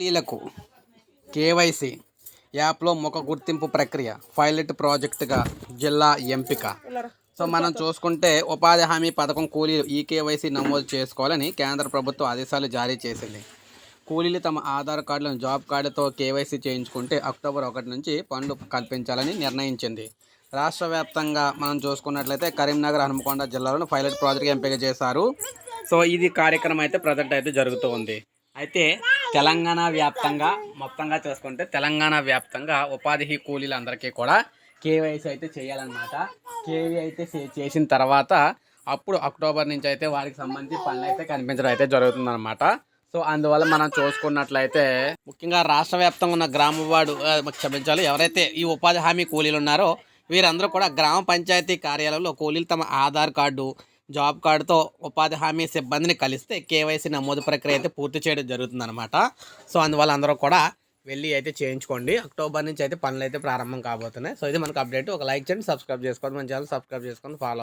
లీలకు KYC యాప్లో ముఖ గుర్తింపు ప్రక్రియ పైలట్ ప్రాజెక్టుగా జిల్లా ఎంపిక. సో మనం చూసుకుంటే ఉపాధి హామీ పథకం కూలీలు ఈ కేవైసీ నమోదు చేసుకోవాలని కేంద్ర ప్రభుత్వం ఆదేశాలు జారీ చేసింది. కూలీలు తమ ఆధార్ కార్డులను జాబ్ కార్డుతో కేవైసీ చేయించుకుంటే అక్టోబర్ ఒకటి నుంచి పనులు కల్పించాలని నిర్ణయించింది. రాష్ట్ర వ్యాప్తంగా మనం చూసుకున్నట్లయితే కరీంనగర్ హనుమకొండ జిల్లాలో పైలట్ ప్రాజెక్ట్ ఎంపిక చేశారు. సో ఇది కార్యక్రమం అయితే ప్రజెంట్ అయితే జరుగుతూ ఉంది. అయితే తెలంగాణ వ్యాప్తంగా మొత్తంగా చూసుకుంటే తెలంగాణ వ్యాప్తంగా ఉపాధి కూలీలందరికీ కూడా కేవైసీ అయితే చేయాలన్నమాట. కేవీ అయితే చే- చేసిన తర్వాత అప్పుడు అక్టోబర్ నుంచి అయితే వారికి సంబంధించి పనులు అయితే కనిపించడం అయితే జరుగుతుందన్నమాట. సో అందువల్ల మనం చూసుకున్నట్లయితే ముఖ్యంగా రాష్ట్ర వ్యాప్తంగా ఉన్న గ్రామవాడు క్షమించాలి ఎవరైతే ఈ ఉపాధి హామీ కూలీలు ఉన్నారో వీరందరూ కూడా గ్రామ పంచాయతీ కార్యాలయంలో కూలీలు తమ ఆధార్ కార్డు జాబ్ కార్డుతో ఉపాధి హామీ సిబ్బందిని కలిస్తే కేవైసీ నమోదు ప్రక్రియ అయితే పూర్తి చేయడం జరుగుతుందన్నమాట. సో అందువల్ల అందరూ కూడా వెళ్ళి అయితే చేయించుకోండి. అక్టోబర్ నుంచి అయితే పనులు అయితే ప్రారంభం కాబోతున్నాయి. సో ఇది మనకు అప్డేట్. ఒక లైక్ చేయండి సబ్స్క్రైబ్ చేసుకోండి. మన ఛానల్ సబ్స్క్రైబ్ చేసుకొని ఫాలో